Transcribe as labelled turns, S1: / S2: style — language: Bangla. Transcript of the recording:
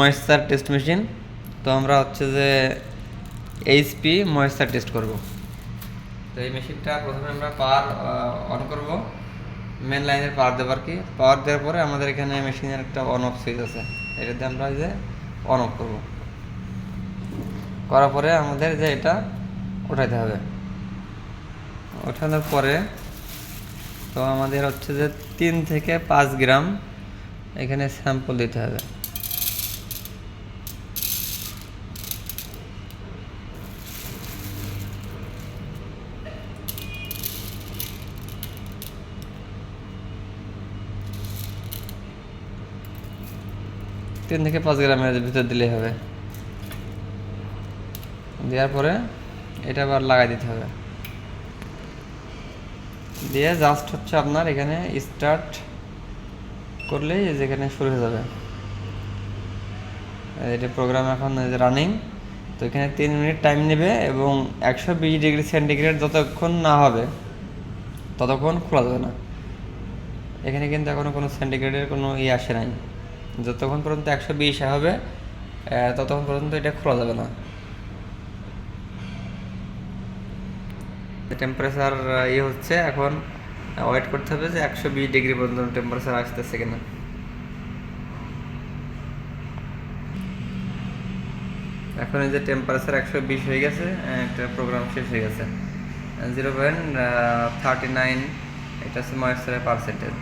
S1: Moisture test machine. তো আমরা হচ্ছে যে এইচপি ময়েশ্চার টেস্ট করব। তো এই মেশিনটা প্রথমে আমরা পাওয়ার অন করব। মেন লাইনের পাওয়ার দেবার কি? পাওয়ার দেওয়ার পরে আমাদের এখানে মেশিনের একটা অন অফ সুইচ আছে। এটাতে আমরা যে অন অফ করব। করার পরে আমাদের যে এটা ওঠাইতে হবে। ওঠানোর পরে তো আমাদের হচ্ছে যে তিন থেকে পাঁচ গ্রাম এখানে স্যাম্পল দিতে হবে। তিন থেকে পাঁচ গ্রামের ভিতর দিলেই হবে। দেওয়ার পরে এটা আবার লাগাই দিতে হবে। দিয়ে জাস্ট হচ্ছে আপনার এখানে স্টার্ট করলেই এই যে এখানে শুরু হয়ে যাবে। এটা প্রোগ্রাম এখন রানিং তো এখানে তিন মিনিট টাইম নেবে এবং একশো বিশ ডিগ্রি সেন্টিগ্রেড যতক্ষণ না হবে, ততক্ষণ খোলা যাবে না। এখানে কিন্তু এখনও কোনো সেন্টিগ্রেডের কোনো ইয়ে আসে নাই। যতক্ষণ পর্যন্ত একশো বিশ হবে ততক্ষণ পর্যন্ত এটা খোলা যাবে না। টেম্পারেচার ইয়ে হচ্ছে এখন ওয়েট করতে হবে যে একশো বিশ ডিগ্রি পর্যন্ত টেম্পারেচার আসতেছে কিনা। এখন এই যে টেম্পারেচার একশো বিশ হয়ে গেছে একটা প্রোগ্রাম শেষ হয়ে গেছে। জিরো পয়েন্ট থার্টি নাইন এটা হচ্ছে ময়েশ্চারের পার্সেন্টেজ